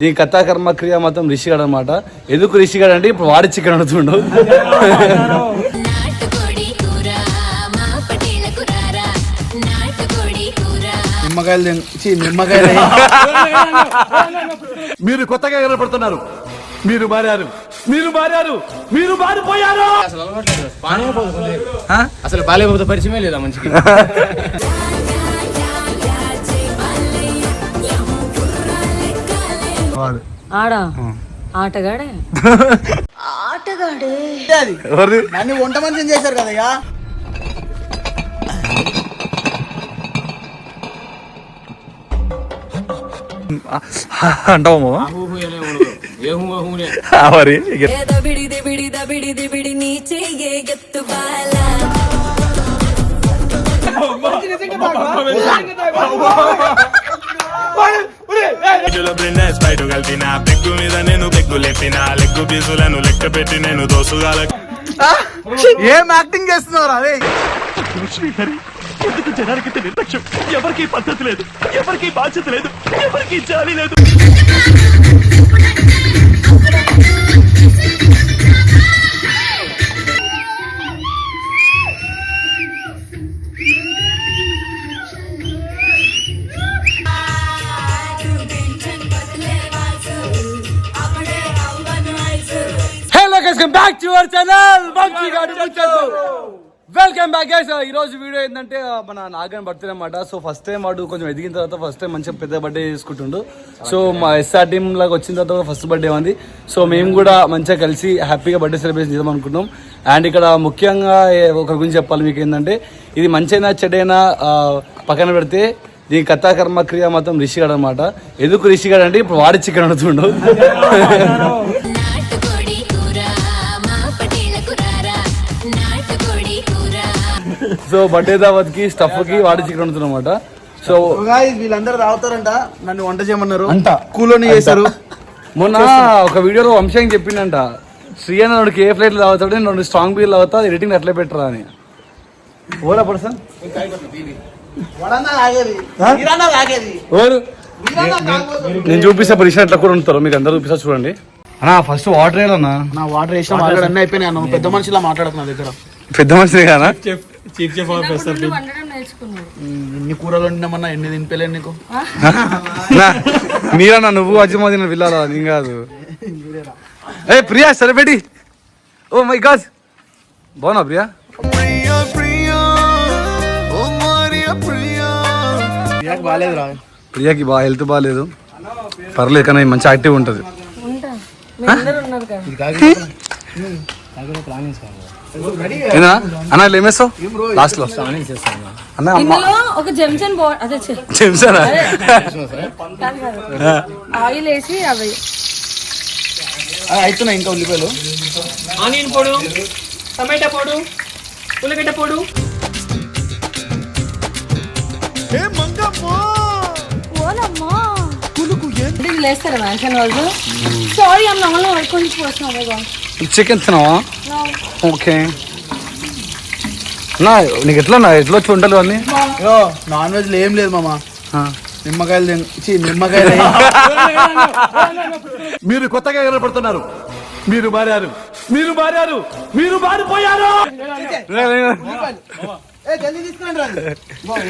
దీని కథా కర్మ క్రియ మొత్తం రిషిగాడు అనమాట ఎందుకు రిషిగాడు అంటే ఇప్పుడు వాడి చికెన్ అడుగుతుండు. నిమ్మకాయలు మీరు కొత్తగా కనపడుతున్నారు మీరు మారారు. మీరు మారారు. మీరు మారిపోయారు. అసలు బాలేకపోతే పరిచయమే లేదా మంచిగా ఆడా. ఆటగాడే? అది నన్ను వంట మనిషిని చేశారు కదయ్యా అంటావు మరి దబిడి ఇంటిలో బ్రిన్నెస్ బయట కలిపిన పెగ్గు మీద నేను పెగ్గు లేపిన లెగ్గు బీసులను లెక్క పెట్టి నేను దోసుగాల ఏం యాక్టింగ్ చేస్తున్నారు అదే ఎందుకు జనానికి నిర్లక్ష్యం ఎవరికి పద్ధతి లేదు ఎవరికి బాధ్యత లేదు ఎవరికి జాలి లేదు. Hello guys come back to our channel welcome back guys ఈ రోజు వీడియో ఏంటంటే ఆ, మన నాగన్ బర్త్డే అనమాట సో ఫస్ట్ టైం వాడు కొంచెం ఎదిగిన తర్వాత ఫస్ట్ టైం మంచిగా పెద్ద బర్త్డే చేసుకుంటుండు. సో మా ఎస్ఆర్ టీమ్ లాగా వచ్చిన తర్వాత ఫస్ట్ బర్త్డే ఉంది. సో మేము కూడా మంచిగా కలిసి హ్యాపీగా బర్త్డే సెలబ్రేషన్ చేద్దాం అనుకుంటున్నాం. అండ్ ఇక్కడ ముఖ్యంగా ఒకరి గురించి చెప్పాలి మీకు ఏంటంటే ఇది మంచైనా చెడైనా పక్కన పెడితే దీని కథా కర్మ క్రియ మొత్తం రిషిగాడు అనమాట ఎందుకు రిషిగాడు అంటే ఇప్పుడు వాడి చికెన్ అడుగుతుండు సో బర్త్డే దావత్కి స్టఫ్కి వాడి చికెన్ వండుతున్నమాట సో వీళ్ళందరూ తాగుతారంట. నన్ను వంట చేయమన్నారు. అంట. కూలోని చేశారు. మొన్న ఒక వీడియోలో వంశం చెప్పిండంట. శ్రీయన్న వాడికి ఏ ఫ్లైట్ తాగుతాడు నేను రెండు స్ట్రాంగ్ బీర్ తాగుతా ఎడిటింగ్ అట్లే పెట్టరా అని. పర్సన్? ఓరు తాగబోతున్నారు. నేను చూపిస్తా పరిశ్రమ ఎట్లా కూడా ఉంటారు మీకు అందరూ చూపిస్తా చూడండి. అన్నా ఫస్ట్ వాటర్ వేయాలన్నా నా వాటర్ వేసిన అన్నీ అన్న. నువ్వు పెద్ద మనిషిలా మాట్లాడుతున్నా దగ్గర పెద్ద మనిషి నేర్చుకున్నాడు. ఎన్ని కూరలు వండినామన్నా ఎన్ని తినిపోయలేదు నీకు? మీరన్నా నువ్వు అజ్జమాదిన వెళ్ళాలా నేను కాదు. ఏ Priya celebrity. Oh my god. బాగున్నా ప్రియా? రా ప్రియాకి బాగా హెల్త్ బాగాలేదు. పర్లేదు కానీ మంచి యాక్టివ్ ఉంటుంది. ఏనా అన్న ఇట్లా ఏమేస్తావు లాస్ట్లో. అన్న అమ్మ. ఇందులో ఒక జెమ్సన్ అదే కాదు. ఆయిల్ వేసి అవి. అవుతున్నాయి ఇంకా ఉల్లిపాయలు. ఆనియన్ పొడు టమాటా పొడు ఉల్లగడ్డ పొడు. లేస్తారా మ్యాన్షన్ వాళ్ళు? సారీ అమ్మ నమ్మలో కొంచెం పోసిన చికెన్ తిన్నావా ఓకే నా నీకు ఎట్లా నా ఎట్లా వచ్చి వంటలు అన్ని? నాన్ వెజ్ ఏం లేదు మామ. నిమ్మకాయలు నిమ్మకాయలు మీరు కొత్తగా కనపడుతున్నారు మీరు మారారు. మీరు మారారు. మీరు మారిపోయారు.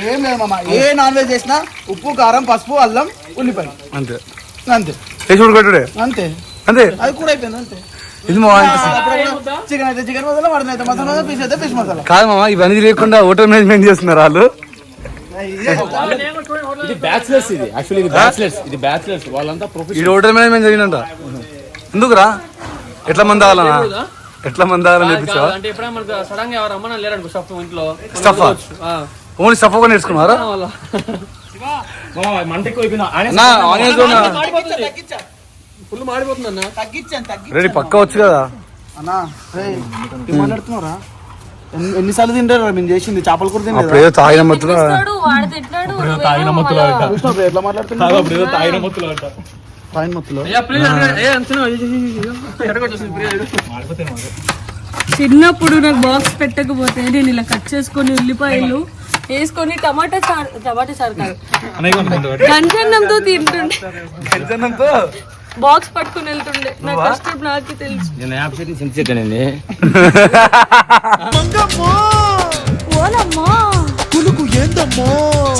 ఏ, లేదు మామ. ఏ నాన్ వెజ్ చేసినా ఉప్పు కారం పసుపు అల్లం ఉల్లిపాయ అంతే. అంతే. అంతే. అది కూడా అయిపోయింది అంతే. ఇది మా చికెన్ అయితే చికెన్ మసాలా మటన్ అయితే మసాలా ఫిష్ అయితే ఫిష్ మసాలా. కాదు మామ ఇవన్నీ లేకుండా హోటల్ మేనేజ్మెంట్ చేస్తున్నారు వాళ్ళు. ఇది బ్యాచిలర్స్ ఇది. యాక్చువల్లీ ఇది బ్యాచిలర్స్. ఇది బ్యాచిలర్స్. వాళ్ళంతా ప్రొఫెషనల్ హోటల్ మేనేజ్మెంట్ జరిగినంట ఎందుకురా? ఎట్లా మంది తాగాలనా ఎట్లా మంది తాగాలని చెప్పించావా అంటే ఎప్పుడైనా మనకు సడన్గా ఎవరు అమ్మన్నా లేరనుకో స్టఫ్ ఇంట్లో. ఓన్లీ స్టఫ్ కూడా నేర్చుకున్నారా మంటకి అయిపోయినా ఆనియన్స్ ఫుల్ మాడిపోతుంది అన్న తగ్గించాను. తగ్గి రెడీ పక్క వచ్చు కదా. అన్నా ఏం ఎన్ని- ఎన్నిసార్లు తింటారా మేము చేసింది చేపల కూర అప్పుడు ఏదో తాగిన వాడు నువ్వేమో మళ్ళా- చూసినావు ఎట్లా మొత్తులో ప్రియ చిన్నప్పుడు నాకు బాక్స్ పెట్టకపోతే నేను ఇలా కట్ చేసుకొని ఉల్లిపాయలు వేసుకొని టమాటా చారు టమాటా చారు కాదు. గంజన్నంతో తింటుండే. గంజన్నంతో? బాక్స్ పట్టుకుని వెళ్తుండే. నా కష్టం నాకే తెలుసు. నేను యాప్ సెట్ సెన్స్ ఎక్కానండి ఓనమ్మా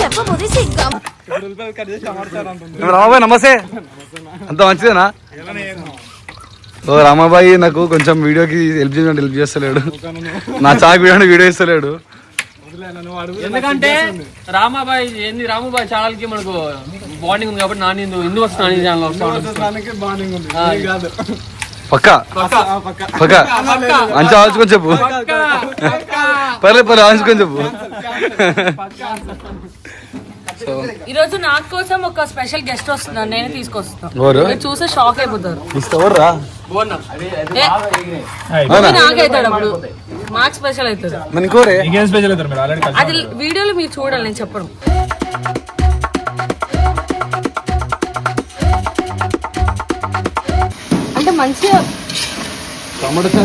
చెప్పబోతే సిగ్గా రామాబాయ్ నమస్తే. అంత మంచిదేనా? ఓ రామాబాయి నాకు కొంచెం వీడియోకి హెల్ప్ చేయడానికి హెల్ప్ చేస్తలేడు. నా చాక్ వీడియో వీడియో ఇస్తలేడు ఎందుకంటే రామాబాయ్ ఏంది రామాబాయ్ ఛానల్కి మనకు బాండింగ్ ఉంది కాబట్టి నాని హిందూ హిందూ వస్తుంది నాని ఛానల్ పక్క? పక్క. మంచి ఆలోచుకొని చెప్పు. పర్లేదు పర్లేదు ఆలోచుకొని చెప్పు. ఈ రోజు నాకు కోసం ఒక స్పెషల్ గెస్ట్ వస్తున్నాను నేనే తీసుకొస్తాను ఎవరు? మీరు చూస్తే షాక్ అయిపోతారు. నాకైతాడు అప్పుడు. మాకు స్పెషల్ అవుతుంది. అది వీడియోలో మీరు చూడాలి నేను చెప్పడం టమాటా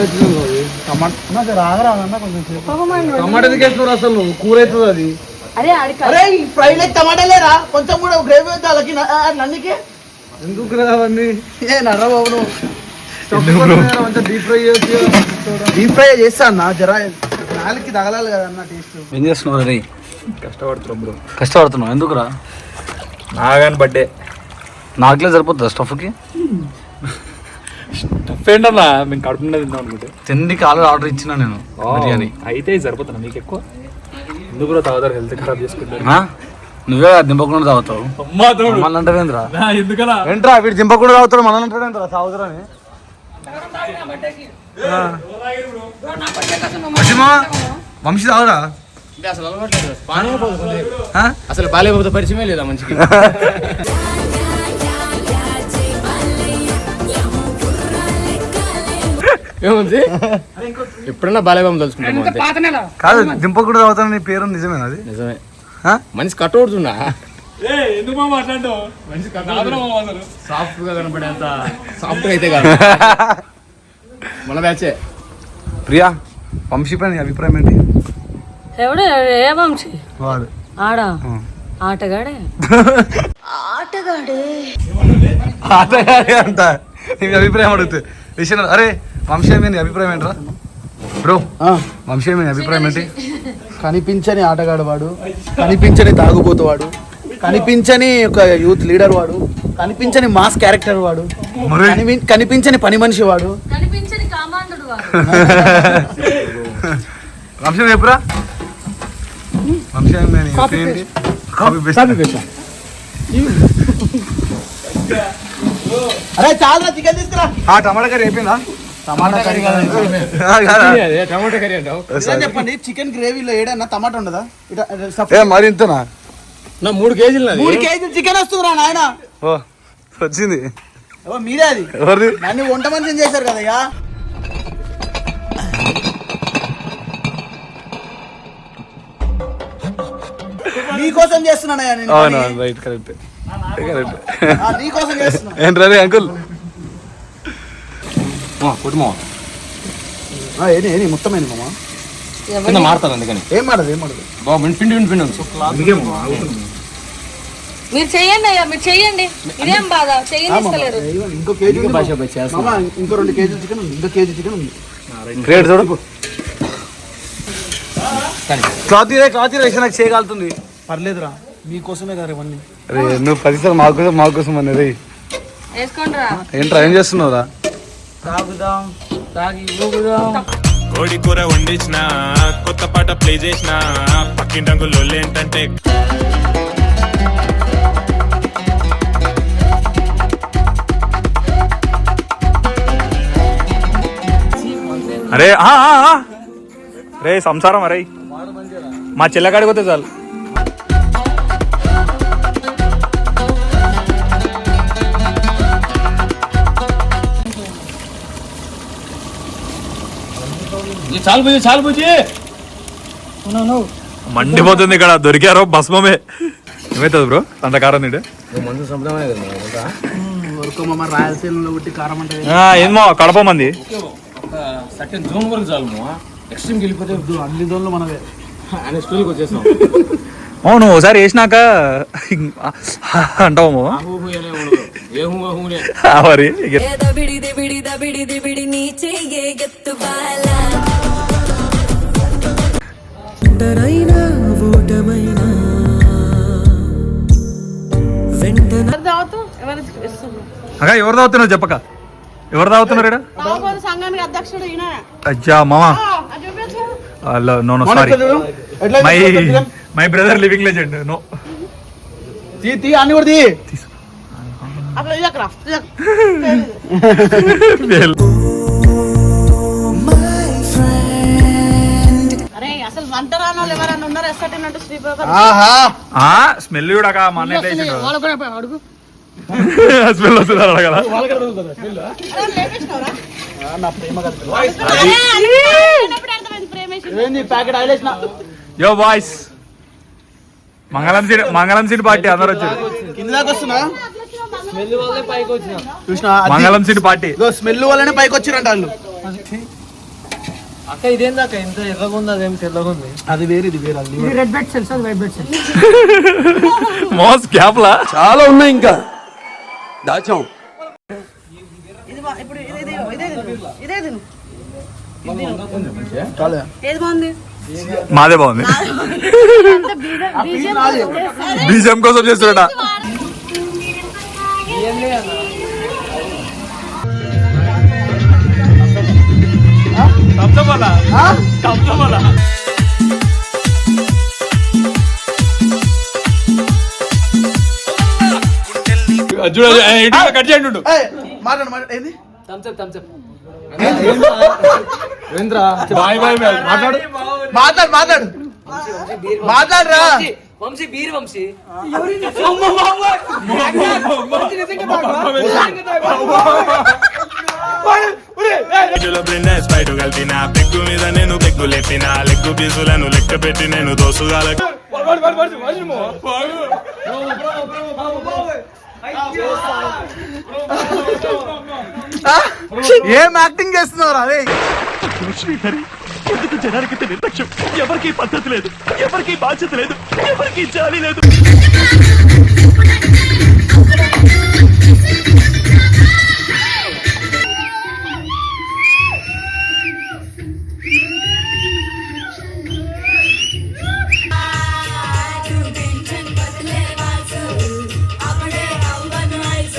కొంచెం టమాటా అసలు? కూర అవుతుంది అది? అరే అరే టమాటా లేరా? కొంచెం కూడా గ్రేవీ నన్నుకే? ఎందుకు ఏ నర్ర బాబు నువ్వు. మంచిగా డీప్ ఫ్రై డీప్ ఫ్రై చేస్తా అన్న జరా నాలుగుకి తగలాలి కదా అన్న టేస్ట్ ఏం చేస్తున్నావు రే? కష్టపడుతున్నాం బ్రో. కష్టపడుతున్నావు ఎందుకురా? నాగాన్ బర్త్డే నాకులే సరిపోతుందా స్టఫ్కి ఏంటన్నా మేము కడుపు నిండా తిందాం అనుకుంటే. తిండికి ఆల్రెడీ ఆర్డర్ ఇచ్చిన నేను బిర్యానీ. అయితే ఇది సరిపోతున్నా మీకు ఎక్కువ? ఎందుకు కూడా తాగుతారు? హెల్త్ ఖరాబ్ చేసుకుంటారు. ఆ? నువ్వే దింపకుండా తాగుతావు. తోడు మళ్ళీ అంటావేంద్రా? ఎందుకలా? ఏంట్రా వీడు దింపకుండా తాగుతాడు మనల్ని అంటాడేంట్రా తాగుతారా అని వంశీ తాగురా? అసలు బాలేబాబుతో పరిచయమే లేదా మంచిగా ఏముంది? ఎప్పుడన్నా బాలేబాబు తలుచుకుంటాం కాదు దింపకుండా తాగుతాను నీ పేరు నిజమేనా అది? నిజమే? మనిషి కట్టవుతున్నా ఎందుకు మాట్లాడడం మంచి సాఫ్ట్గా కనపడేంత. సాఫ్ట్గా అయితే కాదు. మన బ్యాచే ప్రియా వంశీ పైన నీ అభిప్రాయం ఏంటి? ఎవడు? ఏ వంశీ? వాడు. ఆడా? ఆ. ఆటగాడే? ఆటగాడే అంట. నీ అభిప్రాయం అడుగుతుంది విషయం అరే వంశీ అభిప్రాయం ఏంట్రా? బ్రో వంశీ అభిప్రాయం ఏంటి? కనిపించని ఆటగాడు వాడు కనిపించని తాగుబోతు వాడు కనిపించని ఒక యూత్ లీడర్ వాడు కనిపించని మాస్ క్యారెక్టర్ వాడు కనిపించని పని మనిషి వాడు. కనిపించని కామాంధుడు వాడు. వంశీ చెప్పురా? వంశీ అరే చాలా చికెన్ తీసుకురా. ఆ టమాటా కర్రీ అయిపోయిందా? టమాటా కర్రీ? టమాటా కర్రీ అంటావు. చెప్పండి చికెన్ గ్రేవీలో ఏడన్నా టమాటా ఉండదా? ఇట- ఇట ఏ సపరేట్ మరి ఇంతనా? నా మూడు కేజీలు నాది. మూడు కేజీలు చికెన్ వస్తుందిరా నాయన. ఓ వచ్చింది. ఓ మీరే అది. నన్ను వంట మనిషిని చేశారు కదయ్యా నీకోసం చేస్తున్నానయ్యా నేను. Right correct. కరెక్ట్ ఆ, నీకోసం చేస్తున్నా ఏంట్రా అంకుల్? కింద మారుతారు అందుకని. ఏం మాడదు ఏం మాడదు బాబు పిండి పిండి పిండి. మీరు చెయ్యండి అయ్యా మీరు చెయ్యండి. ఇదేం బాధ? ఇదిగో, ఇంకో కేజీ ఇంకో రెండు కేజీలు చికెన్ ఉంది ఇంకో కేజీ చికెన్ ఉంది. రేట్ చూడు. క్లాత్ తీరే క్లాత్ నాకు చేయగలుగుతుంది. పర్లేదురా మీకోసమే కదా ఇవన్నీ. నువ్వు పదిసార్లు మా కోసం మా కోసం రా ఏంట్రా ఏం చేస్తున్నావురా? తాగుదాం తాగి ఊగుదాం. కోడి కూర వండించిన కొత్త పాట ప్లే చేసిన పక్కింటంకులు ఏంటంటే అరే రే సంసారం అరే. మా చెల్లకాడికి పోతే చాలు. చాలు చాలు మండిపోతుంది ఇక్కడ దొరికారో భస్మమే. ఏమవుతుంది బ్రో? అంత కారం తింటే? మందు సంప్రదాయం కదా వరకు మామ రాయలసీమలో పుట్టి కారం అంటే ఏమో కడప మంది? ఒక సర్టెన్ జోన్ వరకు చాలు ఎక్స్ట్రీమ్కి వెళ్ళిపోతే అన్ని మనవే. ఆయన స్కూల్కి వచ్చేసాం. అవును ఒకసారి వేసినాక అంటావు మరి ఇక. ఏ దబిడి దిబిడి దబిడి దిబిడి నీ చెయ్యే ఎత్తు బాల. ఎవరు తాగుతున్నారు చెప్పక. ఎవరు తాగుతున్నారు అజ్జా మామా. No no sorry my? My brother living legend no తీ తీ అన్ని కూడా తీ. స్మెల్ చూడక స్మెల్ వస్తుంది అడగల యో బాయ్స్ మంగళం సీట్ మంగళం సీట్ పార్టీ అందరు వచ్చారు. మంగళం సీట్ పార్టీ. స్మెల్ వల్లనే పైకి వచ్చిరంట వాళ్ళు. అక్క ఇదేందాక ఇంత ఎర్రగా ఉంది అదేం తెల్లగా ఉంది? అది వేరు ఇది వేరు అది రెడ్ బెడ్ సెల్స్ అది వైట్ బెడ్ సెల్స్ మోస్ క్యాప్ లా చాలా ఉన్నాయి ఇంకా. దాచాం. ఇప్పుడు ఇది ఇది ఇదే. ఇదే. ఏది బాగుంది? మాదే బాగుంది. బీజం కోసం చేస్తున్నట. కట్ చేయండి మాట్లాడు మాట్లాడు. ఏంది? Thums Up Thums Up bye bye bye. మాట్లాడు. మాట్లాడు మాట్లాడు. మాట్లాడరా. వంశీ బీర్ వంశీ. చేతిలో బ్రిండెస్ బయట కలిపిన పెగ్గు మీద నేను పెగ్గు లేపిన లెగ్గు పీసులను లెక్క పెట్టి నేను దోసుగాలకు ఏం యాక్టింగ్ చేస్తున్నావు అదే ఎందుకు జనానికి నిర్లక్ష్యం? ఎవరికి పద్ధతి లేదు ఎవరికి బాధ్యత లేదు ఎవరికి జాలి లేదు.